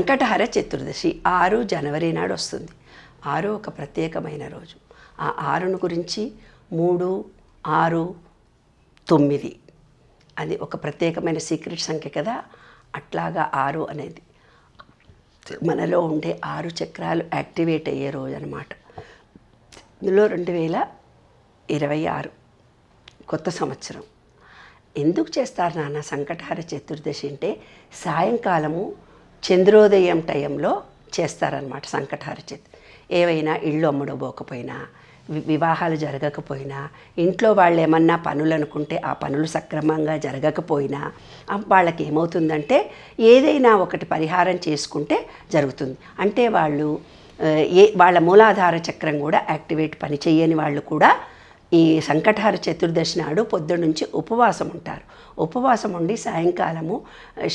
సంకటహర చతుర్దశి ఆరు జనవరి నాడు వస్తుంది. ఆరు ఒక ప్రత్యేకమైన రోజు. ఆ ఆరును గురించి మూడు ఆరు తొమ్మిది అది ఒక ప్రత్యేకమైన సీక్రెట్ సంఖ్య కదా? అట్లాగా ఆరు అనేది. మనలో ఉండే ఆరు చక్రాలు యాక్టివేట్ అయ్యే రోజు అనమాట ఇందులో రెండు వేల ఇరవై ఆరు కొత్త సంవత్సరం. ఎందుకు చేస్తారు నాన్న సంకటహార చతుర్దశి అంటే సాయంకాలము చంద్రోదయం టైంలో చేస్తారనమాట సంకటహార ఏవైనా ఇళ్ళు అమ్ముడబోకపోయినా వి- వివాహాలు జరగకపోయినా ఇంట్లో వాళ్ళు ఏమన్నా పనులు అనుకుంటే ఆ పనులు సక్రమంగా జరగకపోయినా వాళ్ళకి ఏమవుతుందంటే ఏదైనా ఒకటి పరిహారం చేసుకుంటే జరుగుతుంది. అంటే వాళ్ళు ఏ వాళ్ళ మూలాధార చక్రం కూడా యాక్టివేట్ పని చేయని వాళ్ళు కూడా ఈ సంకటహార చతుర్దశి నాడు పొద్దునుంచి నుంచి ఉపవాసం ఉంటారు. ఉపవాసం ఉండి సాయంకాలము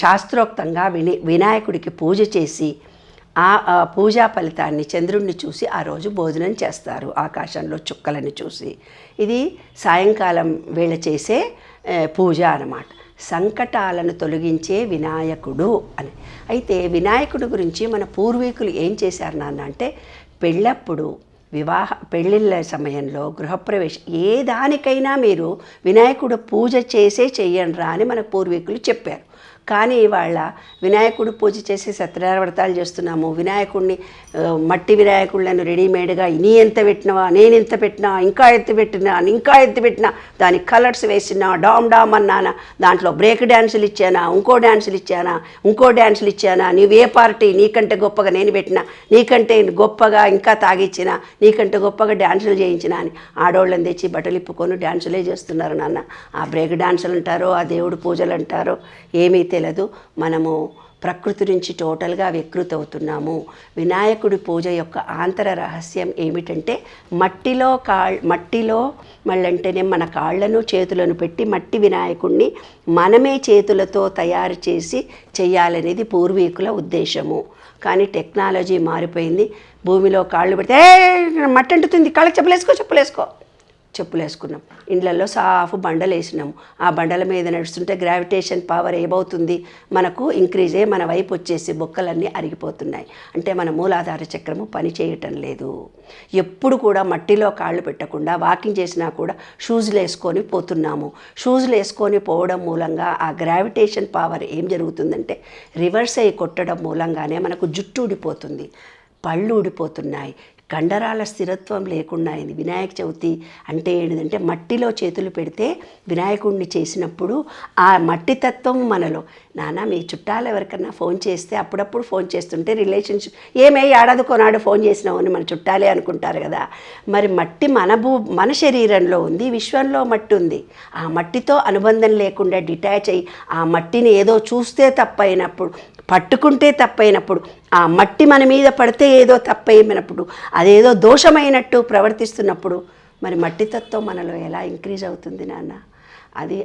శాస్త్రోక్తంగా విని వినాయకుడికి పూజ చేసి ఆ ఆ పూజా ఫలితాన్ని చంద్రుణ్ణి చూసి ఆ రోజు భోజనం చేస్తారు ఆకాశంలో చుక్కలను చూసి. ఇది సాయంకాలం వేళ చేసే పూజ అన్నమాట. సంకటాలను తొలగించే వినాయకుడు అని. అయితే వినాయకుడి గురించి మన పూర్వీకులు ఏం చేశారు నాన్న అంటే పెళ్ళప్పుడు వివాహ పెళ్ళిళ్ళ సమయంలో గృహప్రవేశం ఏ దానికైనా మీరు వినాయకుడు పూజ చేసే చెయ్యండి అని మన పూర్వీకులు చెప్పారు. కానీ ఇవాళ వినాయకుడు పూజ చేసి సత్యనారాయణ వ్రతాలు చేస్తున్నాము. వినాయకుడిని మట్టి వినాయకుళ్ళను రెడీమేడ్గా నీ ఎంత పెట్టినవా నేను ఎంత పెట్టినా ఇంకా ఎత్తి పెట్టినా ఇంకా ఎత్తి పెట్టినా దానికి కలర్స్ వేసినా డామ్ డామ్ అన్నానా దాంట్లో బ్రేక్ డ్యాన్సులు ఇచ్చానా ఇంకో డ్యాన్సులు ఇచ్చానా ఇంకో డ్యాన్సులు ఇచ్చానా నీవే పార్టీ నీకంటే గొప్పగా నేను పెట్టినా నీకంటే గొప్పగా ఇంకా తాగిచ్చిన నీకంటే గొప్పగా డ్యాన్సులు చేయించినా అని ఆడవాళ్ళని తెచ్చి బట్టలు ఇప్పుకొని డ్యాన్సులే చేస్తున్నారు నాన్న. ఆ బ్రేక్ డ్యాన్సులు అంటారో ఆ దేవుడు పూజలు అంటారో ఏమీ తెలియదు. మనము ప్రకృతి నుంచి టోటల్గా వికృతవుతున్నాము. వినాయకుడి పూజ యొక్క ఆంతర రహస్యం ఏమిటంటే మట్టిలో కా మట్టిలో మళ్ళంటేనే మన కాళ్ళను చేతులను పెట్టి మట్టి వినాయకుడిని మనమే చేతులతో తయారు చేసి చేయాలనేది పూర్వీకుల ఉద్దేశము. కానీ టెక్నాలజీ మారిపోయింది. భూమిలో కాళ్ళు పెడితే మట్టి అంటుతుంది కాళ్ళకి చెప్పులేసుకో చెప్పులేసుకో. చెప్పులు వేసుకున్నాం ఇండ్లలో సాఫ్ బండలు వేసినాము ఆ బండల మీద నడుస్తుంటే గ్రావిటేషన్ పవర్ ఏమవుతుంది? మనకు ఇంక్రీజ్ అయ్యి మన వైపు వచ్చేసి బొక్కలన్నీ అరిగిపోతున్నాయి. అంటే మన మూలాధార చక్రము పని చేయటం లేదు. ఎప్పుడు కూడా మట్టిలో కాళ్ళు పెట్టకుండా వాకింగ్ చేసినా కూడా షూజులు వేసుకొని పోతున్నాము. షూజులు వేసుకొని పోవడం మూలంగా ఆ గ్రావిటేషన్ పవర్ ఏం జరుగుతుందంటే రివర్స్ అయ్యి కొట్టడం మూలంగానే మనకు జుట్టు ఊడిపోతుంది. పళ్ళు ఊడిపోతున్నాయి. కండరాల స్థిరత్వం లేకుండా అయింది. వినాయక చవితి అంటే ఏంటంటే మట్టిలో చేతులు పెడితే వినాయకుడిని చేసినప్పుడు ఆ మట్టి తత్వం మనలో. నాన్న మీ చుట్టాలు ఎవరికన్నా ఫోన్ చేస్తే అప్పుడప్పుడు ఫోన్ చేస్తుంటే రిలేషన్షిప్ ఏమే ఏడాది కొనాడు ఫోన్ చేసినావు అని మన చుట్టాలే అనుకుంటారు కదా. మరి మట్టి మన భూ మన శరీరంలో ఉంది విశ్వంలో మట్టి ఉంది ఆ మట్టితో అనుబంధం లేకుండా డిటాచ్ అయ్యి ఆ మట్టిని ఏదో చూస్తే తప్పైనప్పుడు పట్టుకుంటే తప్పైనప్పుడు ఆ మట్టి మన మీద పడితే ఏదో తప్పైనప్పుడు అదేదో దోషమైనట్టు ప్రవర్తిస్తున్నప్పుడు మరి మట్టి తత్వం మనలో ఎలా ఇంక్రీజ్ అవుతుంది నాన్న? అది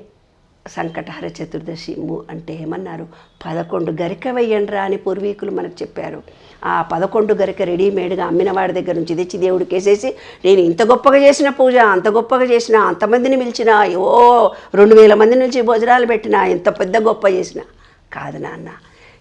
సంకటహర చతుర్దశి ము- అంటే ఏమన్నారు? పదకొండు గరిక వెయ్యండ్రా అని పూర్వీకులు మనకు చెప్పారు. ఆ పదకొండు గరిక రెడీమేడ్గా అమ్మిన వాడి దగ్గర నుంచి తెచ్చి దేవుడికి వేసేసి నేను ఇంత గొప్పగా చేసిన పూజ అంత గొప్పగా చేసిన అంతమందిని పిలిచిన ఓ రెండు వేల మంది నుంచి భోజనాలు పెట్టిన ఎంత పెద్ద గొప్ప చేసిన. కాదు నాన్న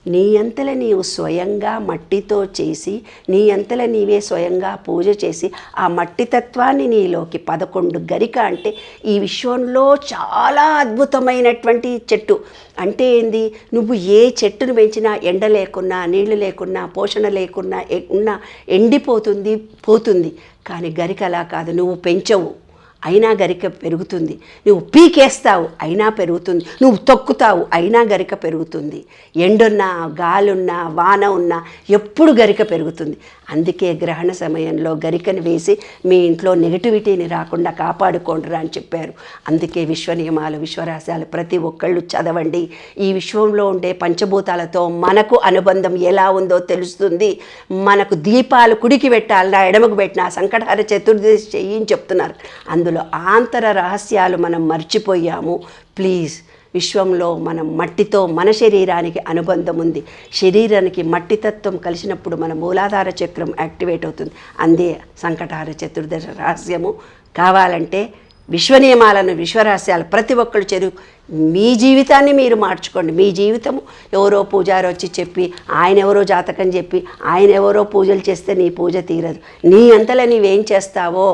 నీ అంతల నీవు స్వయంగా మట్టితో చేసి నీ అంతల నీవే స్వయంగా పూజ చేసి ఆ మట్టి తత్వాన్ని నీలోకి పదకొండు గరిక అంటే ఈ విశ్వంలో చాలా అద్భుతమైనటువంటి చెట్టు. అంటే ఏంది? నువ్వు ఏ చెట్టును పెంచినా ఎండ లేకున్నా నీళ్ళు లేకున్నా పోషణ లేకున్నా ఉన్నా ఎండిపోతుంది పోతుంది. కానీ గరిక అలా కాదు నువ్వు పెంచవు. అయినా గరిక పెరుగుతుంది. నువ్వు పీకేస్తావు అయినా పెరుగుతుంది. నువ్వు తొక్కుతావు అయినా గరిక పెరుగుతుంది. ఎండున్నా గాలున్నా వాన ఉన్నా ఎప్పుడు గరిక పెరుగుతుంది. అందుకే గ్రహణ సమయంలో గరికను వేసి మీ ఇంట్లో నెగటివిటీని రాకుండా కాపాడుకోండిరా అని చెప్పారు. అందుకే విశ్వ నియమాలు విశ్వరహస్యాలు ప్రతి ఒక్కళ్ళు చదవండి. ఈ విశ్వంలో ఉండే పంచభూతాలతో మనకు అనుబంధం ఎలా ఉందో తెలుస్తుంది. మనకు దీపాలు కుడికి పెట్టాలన్నా ఎడమకు పెట్టినా సంకటహర చతుర్దశి చెయ్యి అని చెప్తున్నారు. అందులో అందులో ఆంతర రహస్యాలు మనం మర్చిపోయాము. ప్లీజ్ విశ్వంలో మనం మట్టితో మన శరీరానికి అనుబంధం ఉంది. శరీరానికి మట్టితత్వం కలిసినప్పుడు మన మూలాధార చక్రం యాక్టివేట్ అవుతుంది. అందే సంకటహార చతుర్దశ రహస్యము. కావాలంటే విశ్వనియమాలను విశ్వరహస్యాలు ప్రతి ఒక్కరు చెరు మీ జీవితాన్ని మీరు మార్చుకోండి. మీ జీవితము ఎవరో పూజారు వచ్చి చెప్పి ఆయన ఎవరో జాతకం చెప్పి ఆయన ఎవరో పూజలు చేస్తే నీ పూజ తీరదు. నీ అంతలో నీవేం చేస్తావో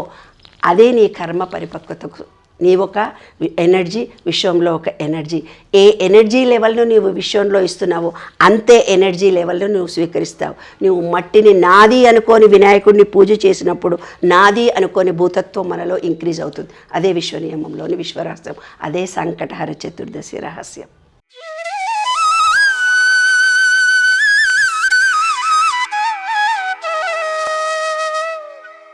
అదే నీ కర్మ పరిపక్వతకు. నీ ఒక ఎనర్జీ విశ్వంలో ఒక ఎనర్జీ. ఏ ఎనర్జీ లెవెల్ను నీవు విశ్వంలో ఇస్తున్నావో అంతే ఎనర్జీ లెవెల్ను నువ్వు స్వీకరిస్తావు. నువ్వు మట్టిని నాది అనుకొని వినాయకుడిని పూజ చేసినప్పుడు నాది అనుకోని భూతత్వం మనలో ఇంక్రీజ్ అవుతుంది. అదే విశ్వ నియమంలోని విశ్వరహస్యం. అదే సంకటహర చతుర్దశి రహస్యం.